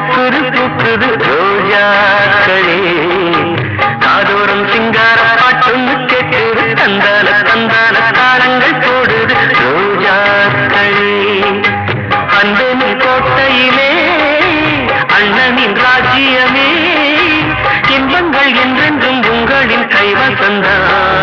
பூக்குது பூக்குது ரோஜாக்களே. காதோறும் சிங்கார பாட்டுன்னு கேட்குது தந்தால தந்தால தாளங்கள் போடுது ரோஜாக்களே. அன்பனின் கோட்டையிலே அண்ணனின் ராஜ்யமே. இன்பங்கள் என்றென்றும் உங்களின் கைவசந்தான்.